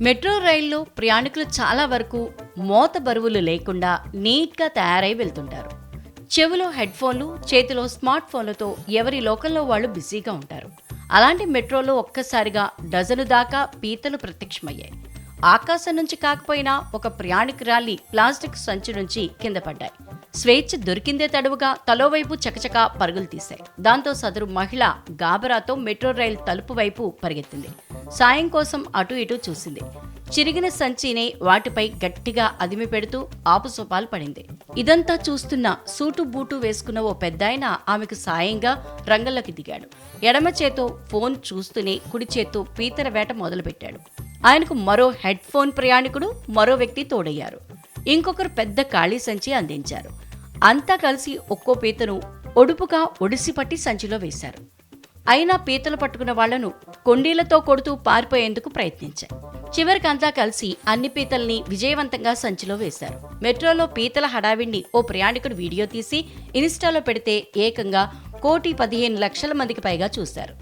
Metro రైల్లో ప్రయాణికులు చాలా వరకు మోత బరువులు లేకుండా నీట్గా తయారై వెళ్తుంటారు. చెవిలో హెడ్ ఫోన్లు చేతిలో స్మార్ట్ ఫోన్లతో ఎవరి లోకల్లో వాళ్ళు బిజీగా ఉంటారు. అలాంటి మెట్రోలో ఒక్కసారిగా డజను దాకా పీతలు ప్రత్యక్షమయ్యాయి. ఆకాశం నుంచి కాకపోయినా ఒక ప్రయాణికురాలి ప్లాస్టిక్ సంచి నుంచి కింద పడ్డాయి. స్వేచ్ఛ దొరికిందే తడవుగా తలోవైపు చకచకా పరుగులు తీశాయి. దాంతో సదరు మహిళ గాబరాతో మెట్రో రైలు తలుపు వైపు పరిగెత్తింది. సాయం కోసం అటు ఇటు చూసింది. చిరిగిన సంచిని వాటిపై గట్టిగా అదిమి పెడుతూ ఆపుసోపాలు పడింది. ఇదంతా చూస్తున్న సూటు బూటు వేసుకున్న ఓ పెద్దాయన ఆమెకు సాయంగా రంగంలోకి దిగాడు. ఎడమ చేతో ఫోన్ చూస్తూనే కుడి చేత్తో పీతర వేట మొదలుపెట్టాడు. ఆయనకు మరో హెడ్ ఫోన్ ప్రయాణికుడు మరో వ్యక్తి తోడయ్యారు. ఇంకొకరు పెద్ద ఖాళీ సంచి అందించారు. అంతా కలిసి ఒక్కో పీతను ఒడుపుగా ఒడిసిపట్టి సంచిలో వేశారు. అయినా పీతలు పట్టుకున్న వాళ్ళను కొండీలతో కొడుతూ పారిపోయేందుకు ప్రయత్నించాయి. చివరికి అంతా కలిసి అన్ని పీతల్ని విజయవంతంగా సంచిలో వేశారు. మెట్రోలో పీతల హడావిడిని ఓ ప్రయాణికుడు వీడియో తీసి ఇన్స్టాలో పెడితే ఏకంగా కోటి పదిహేను లక్షల మందికి పైగా చూశారు.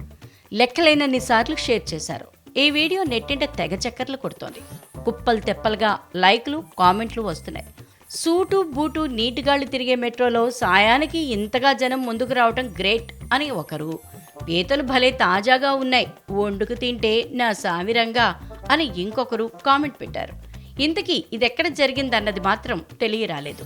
లెక్కలేనన్ని సార్లు షేర్ చేశారు. ఈ వీడియో నెట్టింట తెగ చక్కర్లు కొడుతోంది. కుప్పలు తెప్పలుగా లైక్లు కామెంట్లు వస్తున్నాయి. సూటు బూటు నీటిగాళ్ళు తిరిగే మెట్రోలో సాయానికి ఇంతగా జనం ముందుకు రావటం గ్రేట్ అని ఒకరు పీతలు భలే తాజాగా ఉన్నాయి. వండుకు తింటే నా సామిరంగా అని ఇంకొకరు కామెంట్ పెట్టారు. ఇంతకీ ఇదెక్కడ జరిగిందన్నది మాత్రం తెలియరాలేదు.